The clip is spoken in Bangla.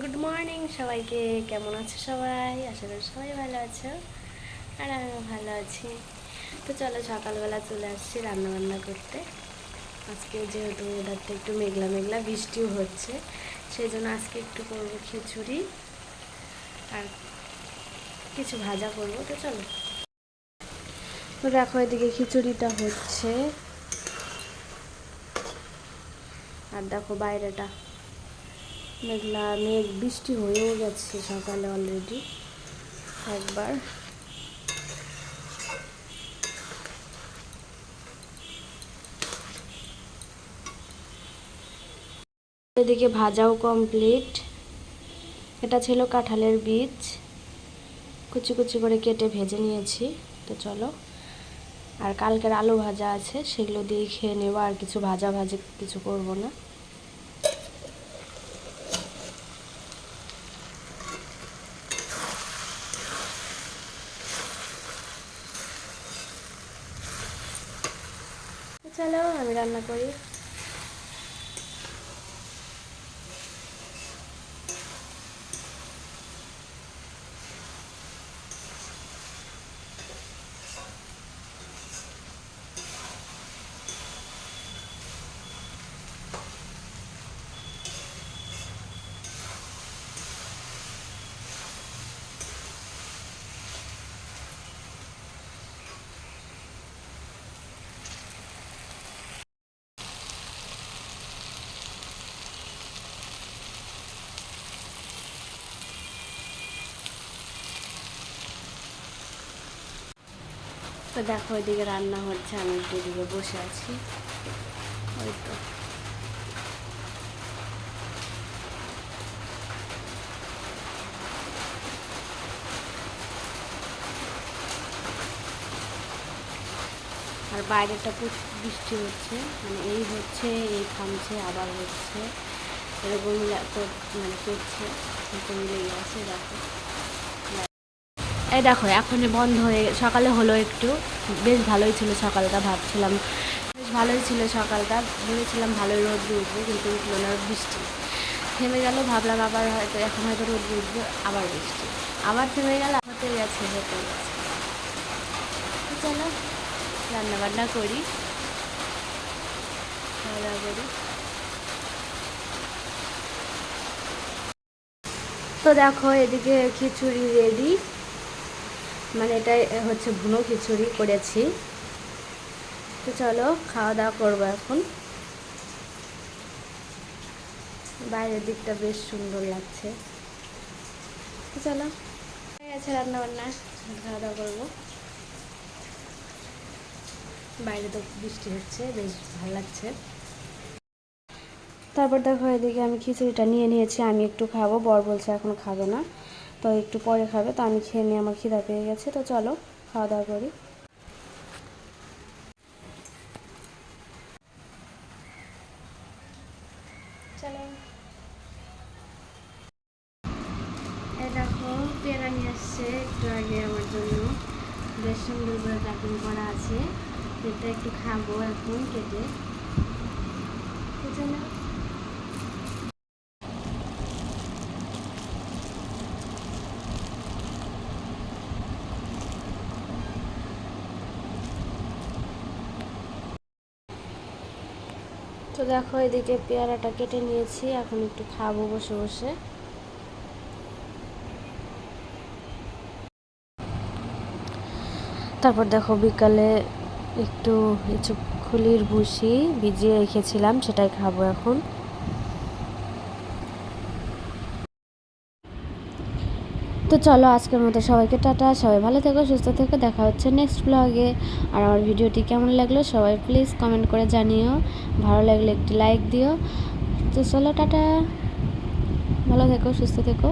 গুড মর্নিং সবাইকে। কেমন আছো সবাই? আশা করি সবাই ভালো আছো। আর আমিও ভালো আছি। তো চলো, সকালবেলা চলে আসছি রান্নাবান্না করতে। আজকে যেহেতু ওয়েদারটা একটু মেঘলা মেঘলা বৃষ্টিও হচ্ছে সেই জন্য আজকে একটু করব খিচুড়ি আর কিছু ভাজা করব। তো চলো। তো দেখো, এদিকে খিচুড়িটা হচ্ছে। আর দেখো বাইরেটা। মেঘলা মেঘ, বৃষ্টি হয়েও গেছে সকালে অলরেডি একবার। এদিকে ভাজাও কমপ্লিট এটা ছিল কাঁঠালের বীজ। কুচি কুচি করে কেটে ভেজে নিয়েছি। তো চলো। আর কালকের আলু ভাজা আছে, সেগুলো দিয়ে খেয়ে নেব। আর কিছু ভাজা ভাজি কিছু করব না। চলো আমি রান্না করি তো দেখো, ওইদিকে রান্না হচ্ছে, আমি একটু এদিকে বসে আছি। ওই তো। আর বাইরেটা প্রচুর বৃষ্টি হচ্ছে মানে এই হচ্ছে, এই থামছে, আবার হচ্ছে। এরকম মানে করছে লেগে আছে দেখো। এই দেখো এখন বন্ধ হয়ে সকালে হলো একটু। বেশ ভালোই ছিল সকালটা, ভাবছিলাম বেশ ভালোই ছিল সকালটা। ভেবেছিলাম ভালোই রোদ উঠবে, কিন্তু উঠল না বৃষ্টি। থেমে গেল, ভাবলাম আবার হয়তো, এখন হয়তো রোদ উঠবে, আবার বৃষ্টি। আবার থেমে গেল হতে গেছে হতে গেছে। চলো রান্না বান্না করি। খাওয়া করি। তো দেখো, এদিকে খিচুড়ি রেডি মানে এটা হচ্ছে ভুনো খিচুড়ি করেছি। তো চলো খাওয়া দাওয়া করব এখন। বাইরের দিকটা বেশ সুন্দর লাগছে। তো চলো। হয়ে গেছে রান্না বান্না খাওয়া দাওয়া করব। বাইরে তো বৃষ্টি হচ্ছে, বেশ ভালো লাগছে। তারপর দেখো এদিকে আমি খিচুড়িটা নিয়ে নিয়েছি, আমি একটু খাব, বর বলছে এখন খাবে না। তো একটু পরে খাবে, তো আমি খেয়ে নিয়ে আমার খিদা পেয়ে গেছে, তো চলো খাওয়া দাওয়া করি। চলো দেখো পেয়ারা নিয়ে আসছে একটু আগে আমার জন্য। বেশ সুন্দর করে প্যাকিং করা আছে। এটা একটু খাব এখন, কেটে। তো তো দেখো এদিকে পেয়ারাটা কেটে নিয়েছি, এখন একটু খাব বসে বসে। তারপর দেখো বিকালে একটু কিছু খুলির ভুসি ভিজিয়ে রেখেছিলাম, সেটাই খাব এখন। তো চলো আজকের মতো সবাইকে টাটা, সবাই ভালো থেকো, সুস্থ থেকো, দেখা হচ্ছে নেক্সট ব্লগে আর আমার ভিডিওটি কেমন লাগল সবাই প্লিজ কমেন্ট করে জানিও, ভালো লাগলে একটি লাইক দিও। তো চলো টাটা, ভালো থেকো, সুস্থ থেকো।